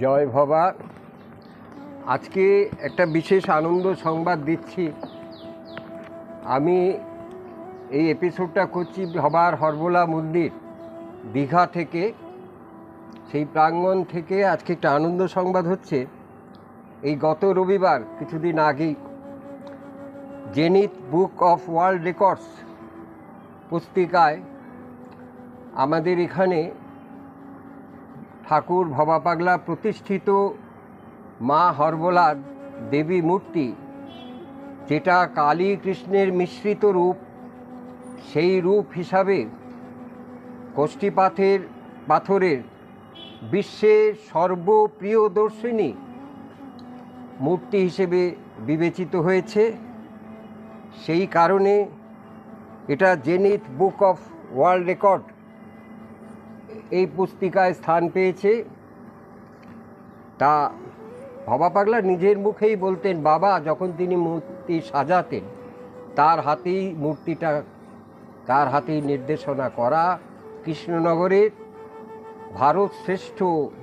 জয় ভবা। আজকে একটা বিশেষ আনন্দ সংবাদ দিচ্ছি। আমি এই এপিসোডটা করছি ভবার হরবোলা মন্দির, দীঘা থেকে। সেই প্রাঙ্গণ থেকে আজকে একটা আনন্দ সংবাদ হচ্ছে। এই গত রবিবার, কিছুদিন আগেই, Zenith book of world records পুস্তিকায় আমাদের এখানে ঠাকুর ভবা পাগলা প্রতিষ্ঠিত মা হরবোলার দেবী মূর্তি, যেটা কালী কৃষ্ণের মিশ্রিত রূপ, সেই রূপ হিসাবে কোষ্ঠীপাথের পাথরের বিশ্বের সর্বপ্রিয়দর্শিনী মূর্তি হিসেবে বিবেচিত হয়েছে। সেই কারণে এটা Zenith book of world record এই পুস্তিকায় স্থান পেয়েছে। তা ভবা পাগলা নিজের মুখেই বলতেন, বাবা, যখন তিনি মূর্তি সাজাতেন, তার হাতেই মূর্তিটা, তার হাতেই নির্দেশনা করা, কৃষ্ণনগরের ভারত শ্রেষ্ঠ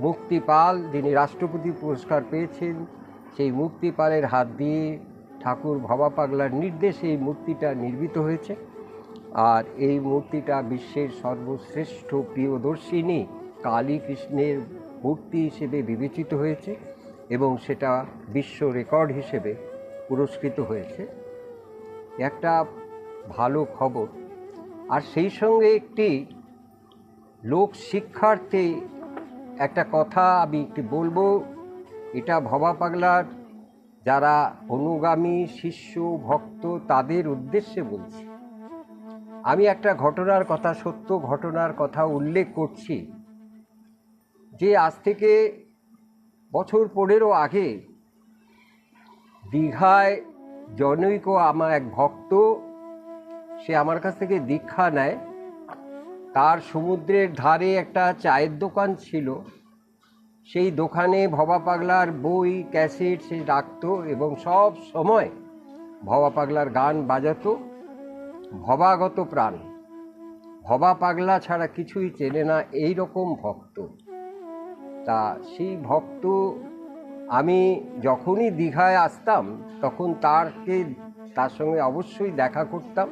মুক্তিপাল যিনি রাষ্ট্রপতি পুরস্কার পেয়েছেন, সেই মুক্তিপালের হাত দিয়ে ঠাকুর ভবা পাগলার নির্দেশে এই মূর্তিটা নির্মিত হয়েছে। আর এই মূর্তিটা বিশ্বের সর্বশ্রেষ্ঠ প্রিয়দর্শিনী কালী কৃষ্ণের মূর্তি হিসেবে বিবেচিত হয়েছে এবং সেটা বিশ্ব রেকর্ড হিসেবে পুরস্কৃত হয়েছে। একটা ভালো খবর, আর সেই সঙ্গে একটি লোক শিক্ষার্থে, একটা কথা আমি একটি বলব, এটা ভবা পাগলার, যারা অনুগামী, শিষ্য, ভক্ত, তাদের উদ্দেশ্যে বলছি। আমি একটা ঘটনার কথা, সত্য ঘটনার কথা উল্লেখ করছি, যে আজ থেকে বছর পনেরো আগে দীঘায় জনৈক আমার এক ভক্ত, সে আমার কাছ থেকে দীক্ষা নেয়। তার সমুদ্রের ধারে একটা চায়ের দোকান ছিল। সেই দোকানে ভবা পাগলার বই, ক্যাসেট সে রাখতো এবং সব সময় ভবা পাগলার গান বাজাতো। ভবাগত প্রাণ। ভবা পাগলা ছাড়া কিছুই চেনে না এই রকম ভক্ত। তা সেই ভক্ত আমি যখনই দীঘায় আসতাম, তখন তারকে, তার সঙ্গে অবশ্যই দেখা করতাম।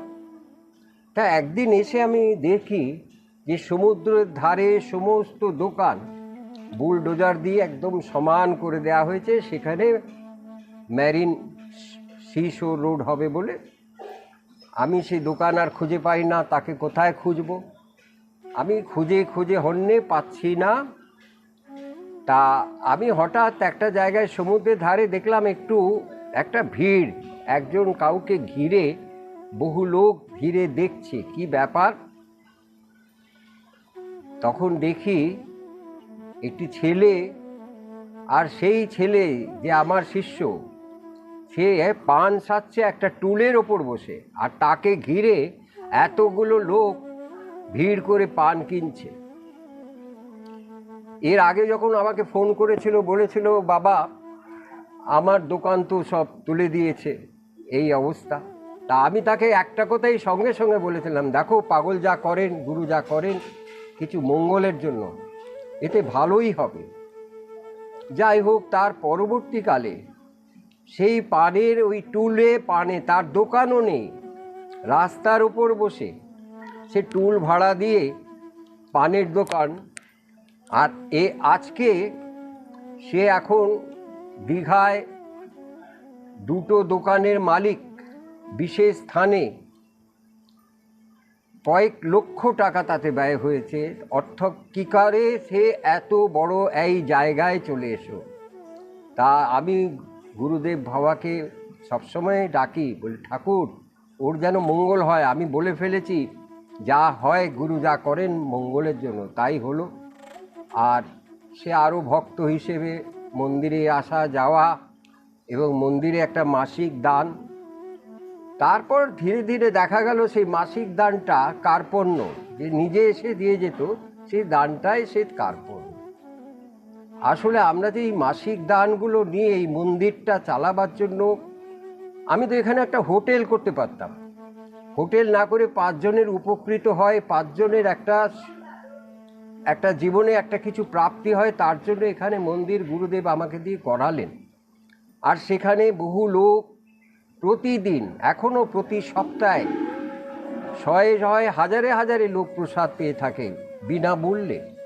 তা একদিন এসে আমি দেখি যে সমুদ্রের ধারে সমস্ত দোকান বুলডোজার দিয়ে একদম সমান করে দেওয়া হয়েছে। সেখানে ম্যারিন সিশো রোড হবে বলে আমি সেই দোকান আর খুঁজে পাই না, তাকে কোথায় খুঁজব? আমি খুঁজে খুঁজে হন্যে পাচ্ছি না। তা আমি হঠাৎ একটা জায়গায় সমুদ্রের ধারে দেখলাম একটু, একটা ভিড়। একজন কাউকে ঘিরে বহু লোক ঘিরে দেখছে। কি ব্যাপার? তখন দেখি একটি ছেলে, আর সেই ছেলে যে আমার শিষ্য। সে পান সাচ্ছে একটা টুলের ওপর বসে, আর তাকে ঘিরে এতগুলো লোক ভিড় করে পান কিনছে। এর আগে যখন আমাকে ফোন করেছিল, বলেছিল, বাবা, আমার দোকান তো সব তুলে দিয়েছে, এই অবস্থা। তা আমি তাকে একটা কথাই সঙ্গে সঙ্গে বলেছিলাম, দেখো, পাগল যা করেন, গুরু যা করেন, কিছু মঙ্গলের জন্য। এতে ভালোই হবে। যাই হোক, তার পরবর্তীকালে সেই পানের ওই টুলে পানে তার দোকানও নেই, রাস্তার উপর বসে। সে টুল ভাড়া দিয়ে পানের দোকান, আর এ আজকে সে এখন দীঘায় দুটো দোকানের মালিক বিশেষ স্থানে। কয়েক লক্ষ টাকা তাতে ব্যয় হয়েছে। অর্থ কী করে সে এত বড় এই জায়গায় চলে এসো? তা আমি গুরুদেব ভাবাকে সবসময় ডাকি, বলি, ঠাকুর, ওর যেন মঙ্গল হয়, আমি বলে ফেলেছি, যা হয় গুরু যা করেন মঙ্গলের জন্য, তাই হলো। আর সে আরও ভক্ত হিসেবে মন্দিরে আসা, যাওয়া এবং মন্দিরে একটা মাসিক দান। তারপর ধীরে ধীরে দেখা গেল সেই মাসিক দানটা কার্পণ্য, যে নিজে এসে দিয়ে যেত, সেই দানটাই সে কার্পণ্য। আসলে আমরা যে এই মাসিক দানগুলো নিয়ে এই মন্দিরটা চালাবার জন্য, আমি তো এখানে একটা হোটেল করতে পারতাম। হোটেল না করে পাঁচজনের উপকৃত হয়, পাঁচজনের একটা একটা জীবনে একটা কিছু প্রাপ্তি হয়, তার জন্য এখানে মন্দির গুরুদেব আমাকে দিয়ে করালেন। আর সেখানে বহু লোক প্রতিদিন এখনও প্রতি সপ্তাহে শয়ে শয়ে হাজারে হাজারে লোক প্রসাদ পেয়ে থাকে বিনামূল্যে।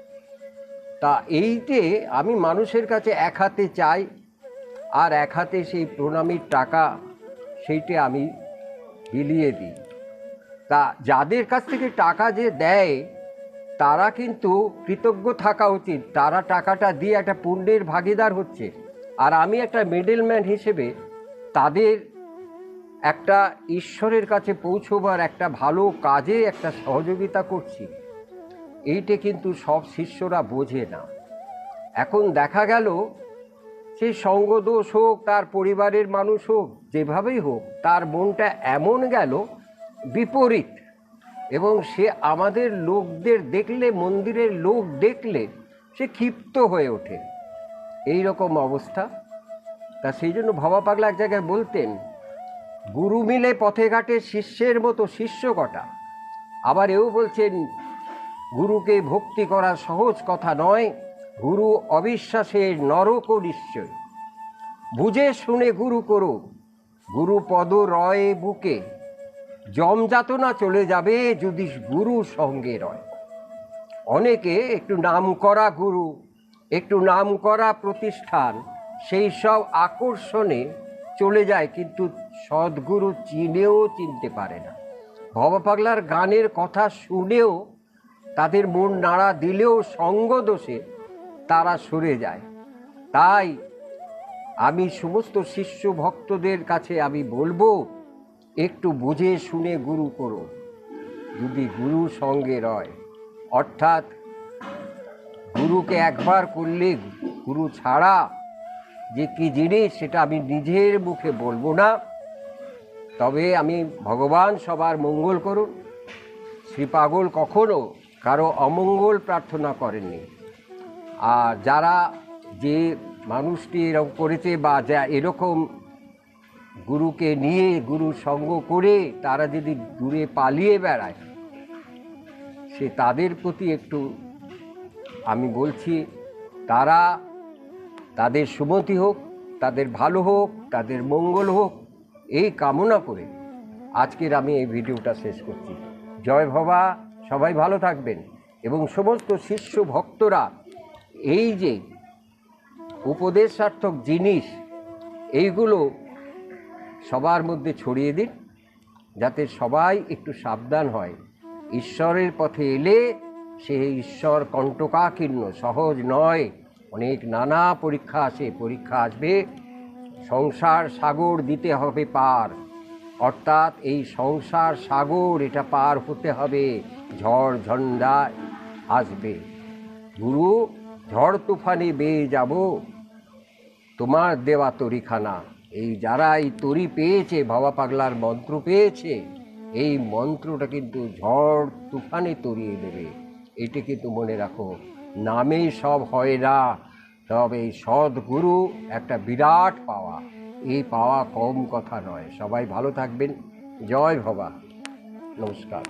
তা এইটে আমি মানুষের কাছে এক হাতে চাই আর এক হাতে সেই প্রণামীর টাকা, সেইটে আমি বিলিয়ে দিই। তা যাদের কাছ থেকে টাকা যে দেয়, তারা কিন্তু কৃতজ্ঞ থাকা উচিত। তারা টাকাটা দিয়ে একটা পুণ্যের ভাগিদার হচ্ছে। আর আমি একটা মিডলম্যান হিসেবে তাদের একটা ঈশ্বরের কাছে পৌঁছবার একটা ভালো কাজে একটা সহযোগিতা করছি। এইটে কিন্তু সব শিষ্যরা বোঝে না। এখন দেখা গেল, সে সঙ্গদোষ হোক, তার পরিবারের মানুষ হোক, যেভাবেই হোক, তার মনটা এমন গেল বিপরীত। এবং সে আমাদের লোকদের দেখলে, মন্দিরের লোক দেখলে, সে ক্ষিপ্ত হয়ে ওঠে। এই রকম অবস্থা। তা সেই জন্য ভবা পাগলা এক জায়গায় বলতেন, গুরু মিলে পথে ঘাটে শিষ্যের মতো শিষ্য কটা। আবার এও বলছেন গুরুকে ভক্তি করা সহজ কথা নয়, গুরু অবিশ্বাসের নরক নিশ্চয়। বুঝে শুনে গুরু করো গুরু পদ রয় বুকে। জমযাতনা চলে যাবে যদি গুরু সঙ্গে রয়। অনেকে একটু নাম করা গুরু, একটু নাম করা প্রতিষ্ঠান, সেই সব আকর্ষণে চলে যায়, কিন্তু সদ্গুরু চিনেও চিনতে পারে না। ভবা পাগলার গানের কথা শুনেও তাদের মন নাড়া দিলেও সঙ্গ দোষে তারা সরে যায়। তাই আমি সমস্ত শিষ্য ভক্তদের কাছে আমি বলব, একটু বুঝে শুনে গুরু করো যদি গুরু সঙ্গে রয়। অর্থাৎ গুরুকে একবার করলে গুরু ছাড়া যে কি জিনিস সেটা আমি নিজের মুখে বলব না। তবে আমি ভগবান সবার মঙ্গল করুন। শ্রী পাগল কখনো কারও অমঙ্গল প্রার্থনা করেননি। আর যারা যে মানুষটি এরকম করেছে বা যা এরকম গুরুকে নিয়ে গুরু সঙ্গ করে তারা যদি দূরে পালিয়ে বেড়ায়, সে তাদের প্রতি একটু আমি বলছি, তারা তাদের সুমতি হোক, তাদের ভালো হোক, তাদের মঙ্গল হোক, এই কামনা করে আজকের আমি এই ভিডিওটা শেষ করছি। জয় ভবা সবাই ভালো থাকবেন। এবং সমস্ত শিষ্য ভক্তরা, এই যে উপদেশার্থক জিনিস, এইগুলো সবার মধ্যে ছড়িয়ে দিন, যাতে সবাই একটু সাবধান হয়। ঈশ্বরের পথে এলে সে ঈশ্বর কণ্টকাকীর্ণ, সহজ নয়। অনেক নানা পরীক্ষা আসে, পরীক্ষা আসবে। সংসার সাগর দিতে হবে পার। অর্থাৎ এই সংসার সাগর এটা পার হতে হবে। ঝড় ঝঞ্ঝা আসবে। গুরু, ঝড় তুফানে বেয়ে যাব। তোমার দেওয়া তরিখানা। এই যারা এই তরি পেয়েছে, বাবা পাগলার মন্ত্র পেয়েছে, এই মন্ত্রটা কিন্তু ঝড় তুফানে তরিয়ে দেবে। এটি কিন্তু মনে রাখো নামেই সব হয় না। তবে এই সদ্গুরু একটা বিরাট পাওয়া। এই পাওয়া কম কথা নয়। সবাই ভালো থাকবেন। জয় ভবা। নমস্কার।